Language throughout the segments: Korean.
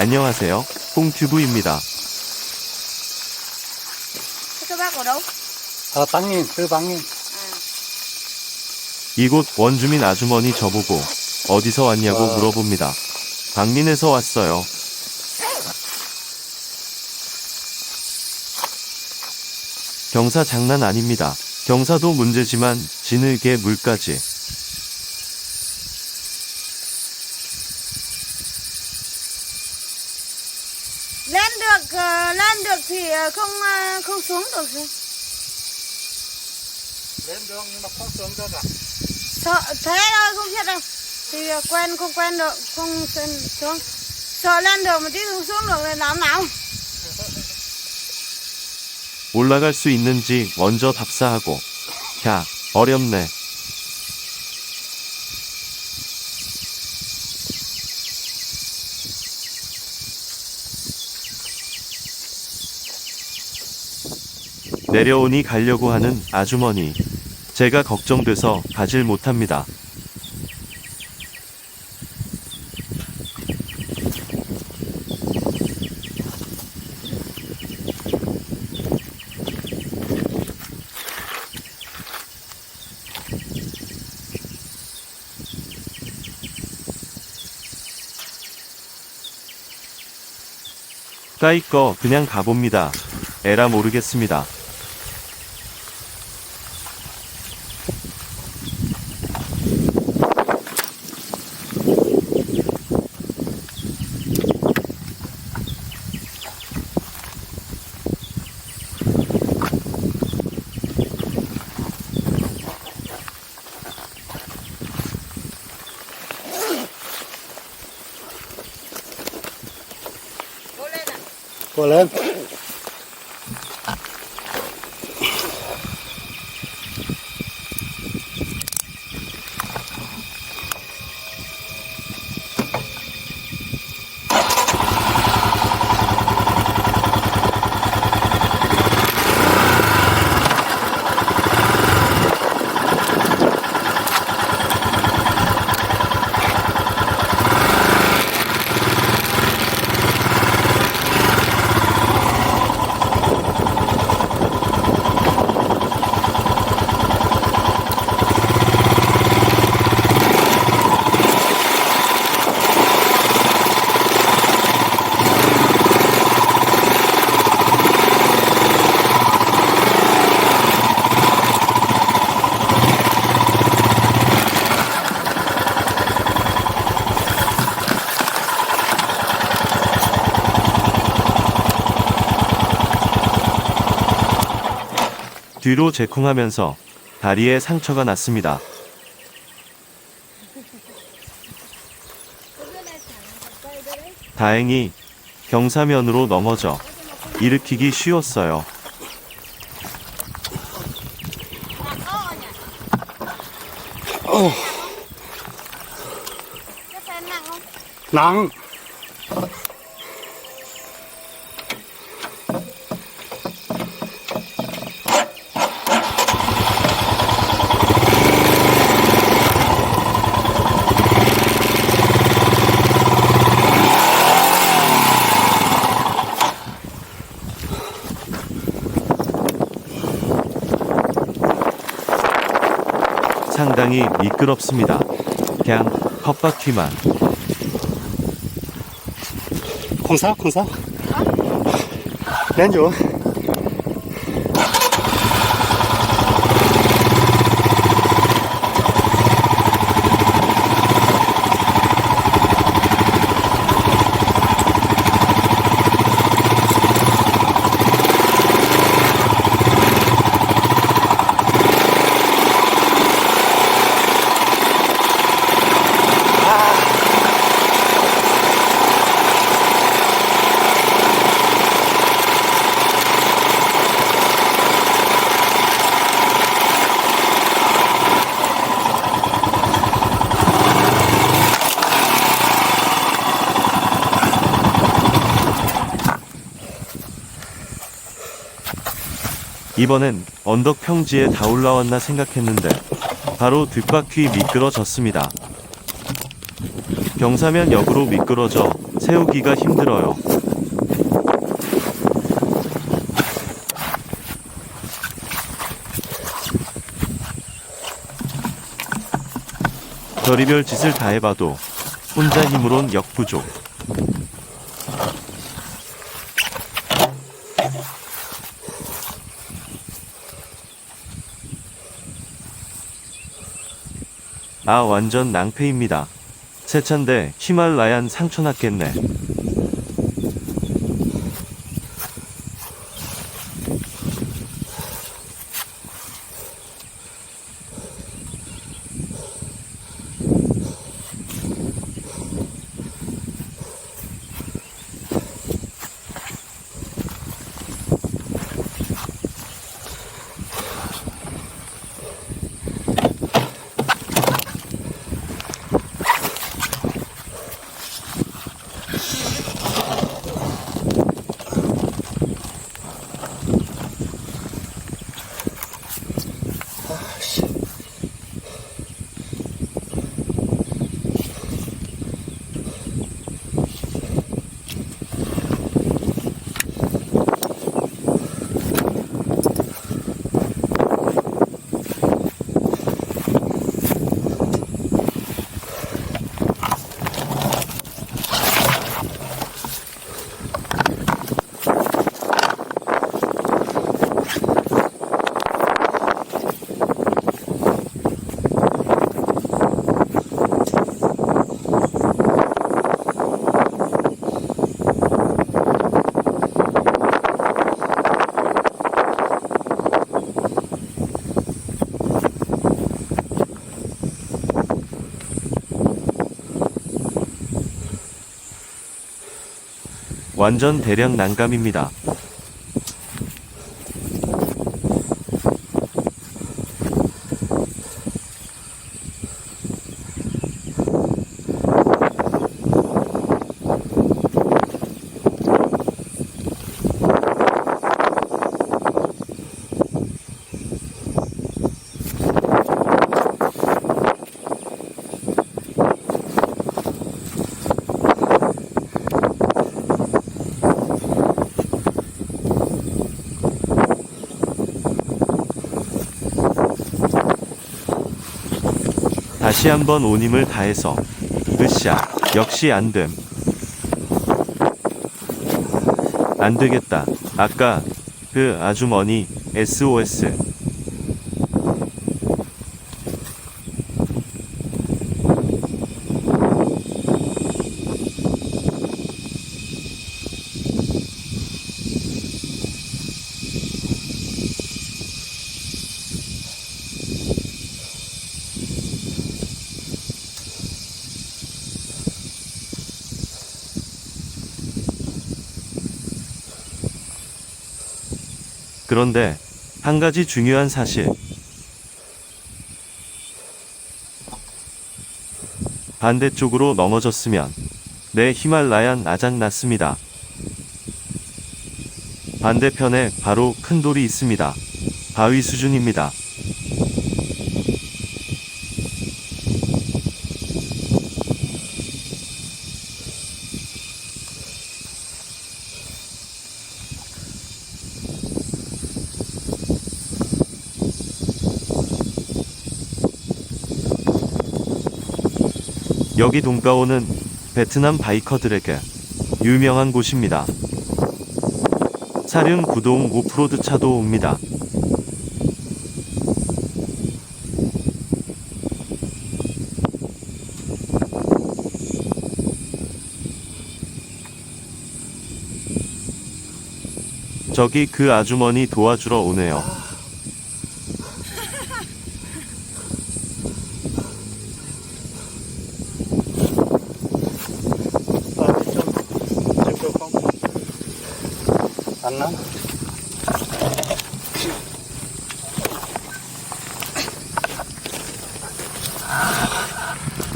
안녕하세요. đâu? 아, 방인, 그 방인. 이곳 원주민 아주머니 저보고 어디서 왔냐고 와. 물어봅니다. 방민에서 왔어요. 경사 장난 아닙니다. 경사도 문제지만 지늘개 물까지. được, ờ, lên được thì ờ, không ờ, không xuống được. rồi. lên đường nhưng mà không xuống được à? Sợ thế thôi không biết đâu. Thì ờ, quen không quen được, không xuống. xuống. Sợ lên được mà tí không xuống được là làm nào? 올라갈 수 있는지 먼저 답사하고. 야, 어렵네. 내려오니 가려고 하는 아주머니. 제가 걱정돼서 가질 못합니다. 까이 거 그냥 가봅니다. 에라 모르겠습니다. 过来 뒤로 제쿵하면서 다리에 상처가 났습니다. 다행히 경사면으로 넘어져 일으키기 쉬웠어요. Cái 미끄럽습니다. 그냥 không sao. Lên chỗ. 이번엔 언덕 평지에 다 올라왔나 생각했는데 바로 뒷바퀴 미끄러졌습니다. 경사면 역으로 미끄러져 세우기가 힘들어요. 별이별 짓을 다 해봐도 혼자 힘으론 역부족. 아 완전 낭패입니다. 새 차인데 히말라얀 상처 났겠네. 완전 대량 난감입니다. 다시 한번 온 힘을 다해서 으쌰 역시 안됨. 안되겠다. 아까 그 아주머니 SOS 그런데 한 가지 중요한 사실 반대쪽으로 넘어졌으면 내 히말라얀 아작 났습니다. 반대편에 바로 큰 돌이 있습니다. 바위 수준입니다. 여기 동가오는 베트남 바이커들에게 유명한 곳입니다. 사륜 구동 오프로드 차도 옵니다. 저기 그 아주머니 도와주러 오네요. 아, 좀, 좀 조금. 안 나?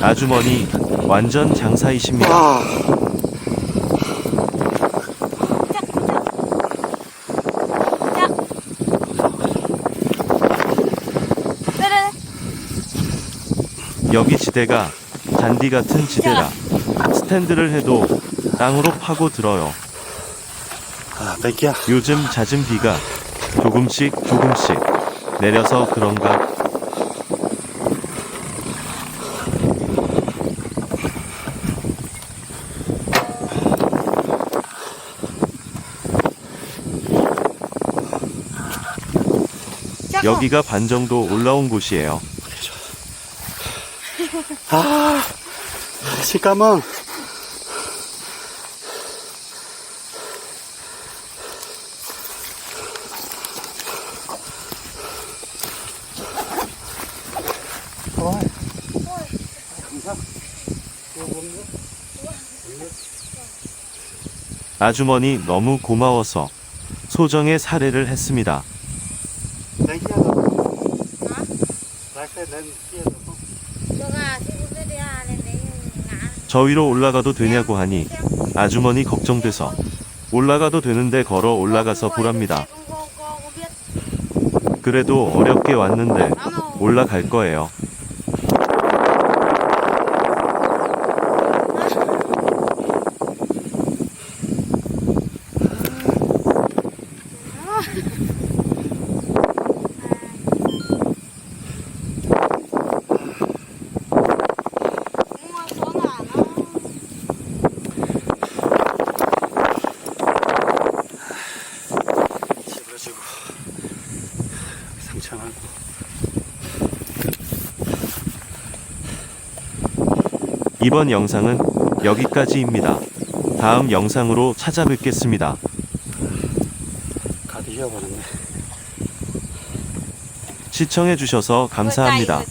아주머니 완전 장사이십니다. 아. 여기 지대가 잔디 같은 지대라 스탠드를 해도 땅으로 파고 들어요. 아, 뺏기야. 요즘 잦은 비가 조금씩 조금씩 내려서 그런가 여기가 반 정도 올라온 곳이에요. 아, 식감은. 아주머니 너무 고마워서 소정의 사례를 했습니다. 저 위로 올라가도 되냐고 하니 아주머니 걱정돼서 올라가도 되는데 걸어 올라가서 보랍니다. 그래도 어렵게 왔는데? 올라갈 거예요. Nhưng mà số là nó 집어주고 상처나고 이번 영상은 여기까지입니다. 다음 영상으로 찾아뵙겠습니다. 가디 이어버렸네 시청해주셔서 감사합니다.